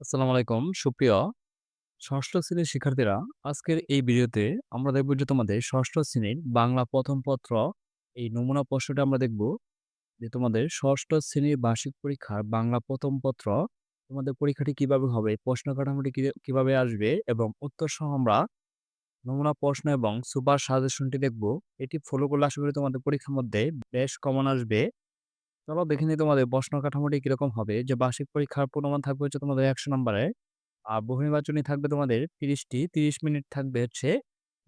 আসসালামু আলাইকুম। সুপ্রিয় ষষ্ঠ শ্রেণির শিক্ষার্থীরা, আজকের এই ভিডিওতে আমরা দেখব যে তোমাদের ষষ্ঠ শ্রেণির বাংলা প্রথম পত্র, এই নমুনা প্রশ্নটা আমরা দেখব যে তোমাদের ষষ্ঠ শ্রেণির বার্ষিক পরীক্ষার বাংলা প্রথম পত্র তোমাদের পরীক্ষাটি কীভাবে হবে, প্রশ্ন কাঠামোটি কীভাবে আসবে এবং উত্তর সহ আমরা নমুনা প্রশ্ন এবং সুপার সাজেশনটি দেখব। এটি ফলো করলে আশা করি তোমাদের পরীক্ষার মধ্যে বেশ কমন আসবে। চলো দেখে নিই তোমাদের প্রশ্ন কাঠামোটি কীরকম হবে যে বার্ষিক পরীক্ষার পূর্ণমান থাকবে হচ্ছে তোমাদের একশো নম্বরে আর বহুনির্বাচনী থাকবে তোমাদের ৩০ টি ৩০ মিনিট থাকবে হচ্ছে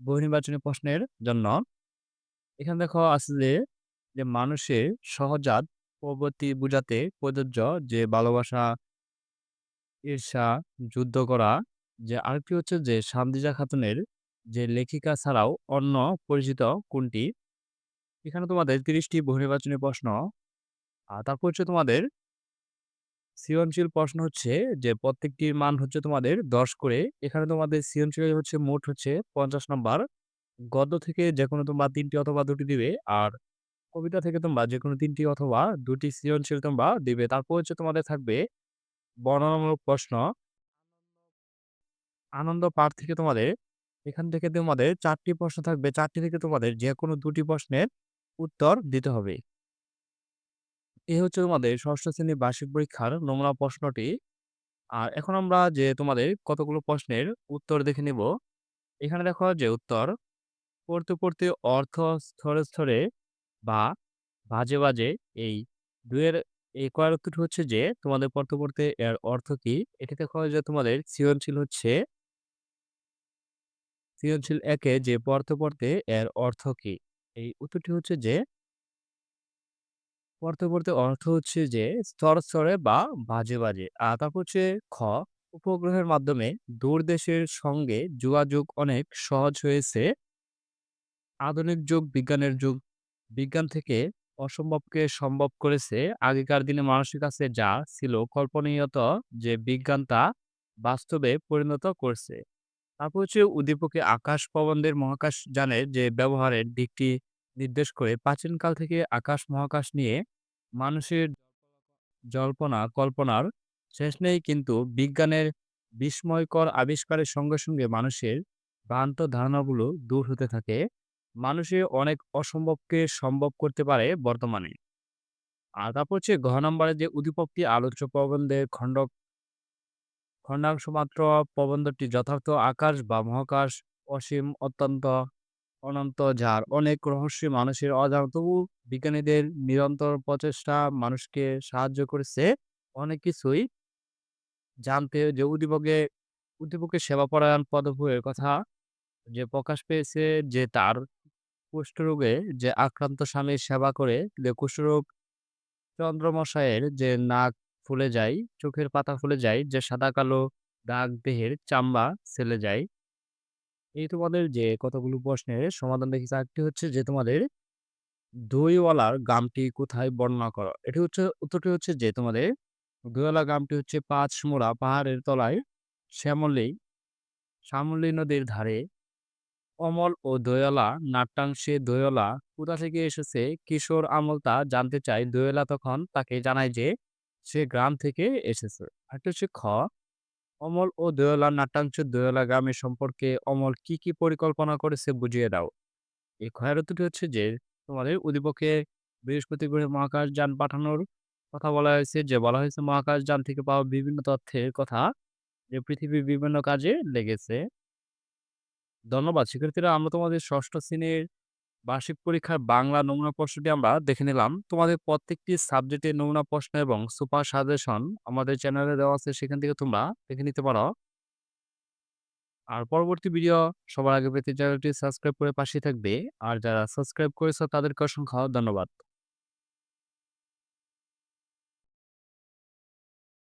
বহুনির্বাচনী প্রশ্নের জন্য। এখানে দেখো আছে যে, মানুষের সহজাত প্রবৃত্তি বুঝাতে প্রযোজ্য যে ভালোবাসা, ঈর্ষা, যুদ্ধ করা। যে আরেকটি হচ্ছে যে সানজিদা খাতুনের যে লেখিকা ছাড়াও অন্য পরিচিত কোনটি? এখানে তোমাদের ৩০ টি বহুনির্বাচনী প্রশ্ন। আর তারপর হচ্ছে তোমাদের সৃজনশীল প্রশ্ন হচ্ছে যে, প্রত্যেকটির মান হচ্ছে তোমাদের ১০ করে। এখানে তোমাদের সৃজনশীলের হচ্ছে মোট হচ্ছে ৫০ নাম্বার। গদ্য থেকে যেকোনো তোমরা তিনটি অথবা দুটি দিবে। আর কবিতা থেকে তোমরা যেকোনো ৩ টি অথবা ২ টি সৃজনশীল তোমরা দিবে। তারপর হচ্ছে তোমাদের থাকবে বর্ণনামূলক প্রশ্ন। আনন্দ পাঠ থেকে তোমাদের এখান থেকে তোমাদের চারটি প্রশ্ন থাকবে। চারটি থেকে তোমাদের যেকোনো ২ টি প্রশ্নের উত্তর দিতে হবে। এ হচ্ছে তোমাদের ষষ্ঠ শ্রেণির বার্ষিক পরীক্ষার নমুনা প্রশ্নটি। আর এখন আমরা যে তোমাদের কতগুলো প্রশ্নের উত্তর দেখে নিব। এখানে দেখো যে উত্তর পড়তে, পড়তে অর্থ স্তরে, স্তরে বা বাজে, বাজে এই ২ এর এই কয়ের উত্তরটি হচ্ছে যে তোমাদের পড়তে, পড়তে এর অর্থ কি? এটি দেখো যে তোমাদের সৃজনশীল হচ্ছে সৃজনশীল একে যে পড়তে, পড়তে এর অর্থ কি? এই উত্তরটি হচ্ছে যে পড়তে অর্থ হচ্ছে যে স্তরে, স্তরে বা বাজে, বাজে। আর তারপর হচ্ছে খ উপগ্রহের মাধ্যমে দূর দেশের সঙ্গে যোগাযোগ অনেক সহজ হয়েছে। আধুনিক যুগ বিজ্ঞানের যুগ। বিজ্ঞান থেকে অসম্ভবকে সম্ভব করেছে। আগেকার দিনে মানুষের কাছে যা ছিল কল্পনীয়ত যে বিজ্ঞান তা বাস্তবে পরিণত করছে। তারপর হচ্ছে উদ্দীপকে আকাশ প্রবন্ধের মহাকাশ যানের যে ব্যবহারের দিকটি নির্দেশ করে প্রাচীনকাল থেকে আকাশ মহাকাশ নিয়ে মানুষের জল্পনা কল্পনার শেষ নেই কিন্তু বিজ্ঞানের বিস্ময়কর আবিষ্কারের সঙ্গে, সঙ্গে মানুষের ভ্রান্ত ধারণাগুলো দূর হতে থাকে। মানুষে অনেক অসম্ভবকে সম্ভব করতে পারে বর্তমানে। আর তারপর হচ্ছে ঘ নম্বরে যে উদ্দীপকটি আলোচ্য প্রবন্ধের খণ্ড খণ্ডাংশ মাত্র প্রবন্ধটি যথার্থ আকাশ বা মহাকাশ অসীম অত্যন্ত অনন্ত যার অনেক রহস্য মানুষের অজানা তবু বিজ্ঞানীদের নিরন্তর প্রচেষ্টা মানুষকে সাহায্য করেছে অনেক কিছুই জানতে যে উদ্দীপকে উদ্দীপকের সেবাপরায়ণ পদবীর কথা যে প্রকাশ পেয়েছে যে তার কুষ্ঠরোগে যে আক্রান্ত স্বামীর সেবা করে যে কুষ্ঠরোগ চন্দ্রমশাইয়ের যে নাক ফুলে যায়, চোখের পাতা ফুলে যায়, যে সাদা কালো দাগ দেহের চামড়া ছেলে যায়। এই তোমাদের যে কতগুলো প্রশ্নের সমাধান দেখেছি। আরেকটি হচ্ছে যে তোমাদের দইওয়ালার গ্রামটি কোথায় বর্ণনা করো? এটি হচ্ছে, উত্তরটি হচ্ছে যে তোমাদের দইওয়ালা গ্রামটি হচ্ছে পাঁচ মোড়া পাহাড়ের তলায় শ্যামলী শ্যামলী নদীর ধারে অমল ও দোয়েলা নাট্যাংশে দোয়েলা কোথা থেকে এসেছে কিশোর আমল তা জানতে চায় দোয়েলা তখন তাকে জানায় যে সে গ্রাম থেকে এসেছে আরেকটা হচ্ছে খ অমল ও দোয়েলা নাট্যাংশ দোয়েলা গ্রামের সম্পর্কে অমল কি কি পরিকল্পনা করেছে বুঝিয়ে দাও। এই ক্ষয়ের উত্তরটি হচ্ছে যে, তোমাদের উদ্দীপকে বৃহস্পতি গ্রহে মহাকাশ যান পাঠানোর কথা বলা হয়েছে, যে বলা হয়েছে মহাকাশ যান থেকে পাওয়া বিভিন্ন তথ্যের কথা যে পৃথিবীর বিভিন্ন কাজে লেগেছে। ধন্যবাদ শিক্ষার্থীরা, আমরা তোমাদের ষষ্ঠ শ্রেণির বার্ষিক পরীক্ষার বাংলা নমুনা প্রশ্নটি আমরা দেখে নিলাম। তোমাদের প্রত্যেকটি সাবজেক্টের নমুনা প্রশ্ন এবং সুপার সাজেশন আমাদের চ্যানেলে দেওয়া আছে, সেখান থেকে তোমরা দেখে নিতে পারো। আর পরবর্তী ভিডিও সবার আগে পেতে চ্যানেলটি সাবস্ক্রাইব করে পাশে থাকবে। আর যারা সাবস্ক্রাইব করেছ তাদেরকে অসংখ্য ধন্যবাদ।